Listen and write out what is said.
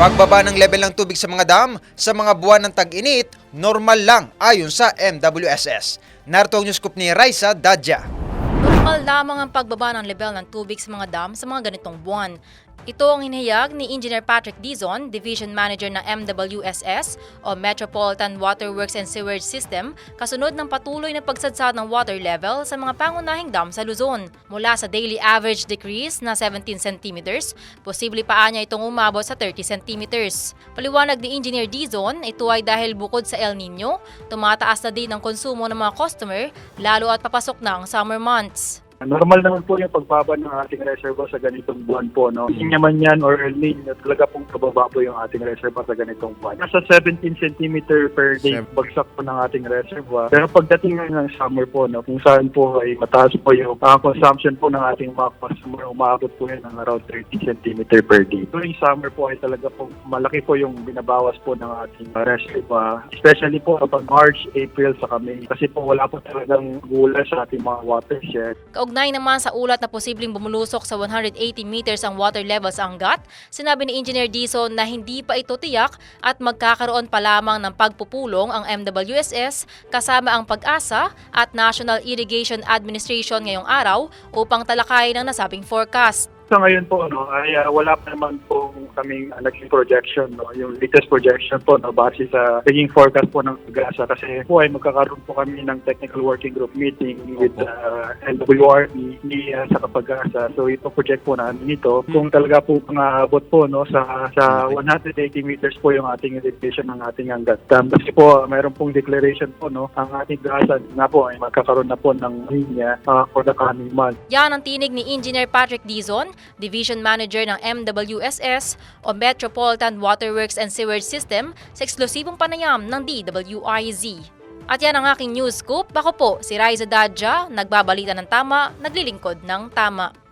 Pagbaba ng level ng tubig sa mga dam sa mga buwan ng tag-init, normal lang ayon sa MWSS. Narito ang news scoop ni Raisa Dadja. Normal lamang ang pagbaba ng level ng tubig sa mga dam sa mga ganitong buwan. Ito ang hinihayag ni Engineer Patrick Dizon, Division Manager ng MWSS o Metropolitan Water Works and Sewerage System, kasunod ng patuloy na pagsadsad ng water level sa mga pangunahing dam sa Luzon. Mula sa daily average decrease na 17 centimeters, posible pa niya itong umabot sa 30 centimeters. Paliwanag ni Engineer Dizon, ito ay dahil bukod sa El Nino, tumataas na din ang konsumo ng mga customer, lalo at papasok na ang summer months. Normal naman po yung pagbaba ng ating reservoir sa ganitong buwan po. No? Hindi naman yan or El Nino, talaga pong pababa po yung ating reservoir sa ganitong buwan. Nasa 17 cm per day bagsak po ng ating reservoir. Pero pagdating ngayon ng summer po, no, kung saan po ay mataas po yung uh, consumption po ng ating mga customer, umabot po yan ng around 30 cm per day. During summer po ay talaga po malaki po yung binabawas po ng ating reservoir. Especially po kapag March, April sa May. Kasi po wala po talagang gula sa ating mga watershed. Kaugnay naman sa ulat na posibleng bumulusok sa 180 meters ang water level sa Angat, sinabi ni Engineer Dizon na hindi pa ito tiyak at magkakaroon pa lamang ng pagpupulong ang MWSS kasama ang pag-asa at National Irrigation Administration ngayong araw upang talakayin ang nasabing forecast. Sa ngayon po, no, ay ah, wala pa naman po kaming uh, naging projection, no, yung latest projection po no, base sa naging forecast po ng pag-asa kasi po ay magkakaroon po kami ng technical working group meeting with uh, NWRB ni uh, sa kapag-asa. So ito project po namin ito. Kung talaga po pangaabot po no? Sa sa 180 meters po yung ating irrigation ng ating hanggat. Dam. Kasi po mayroon pong declaration po no? Ang ating gasa nga po ay magkakaroon na po ng linya uh, for the coming month. Yan ang tinig ni Engineer Patrick Dizon, Division Manager ng MWSS o Metropolitan Waterworks and Sewerage System sa eksklusibong panayam ng DWIZ. At yan ang aking news scoop. Ako po, si Riza Dadja, nagbabalita ng tama, naglilingkod ng tama.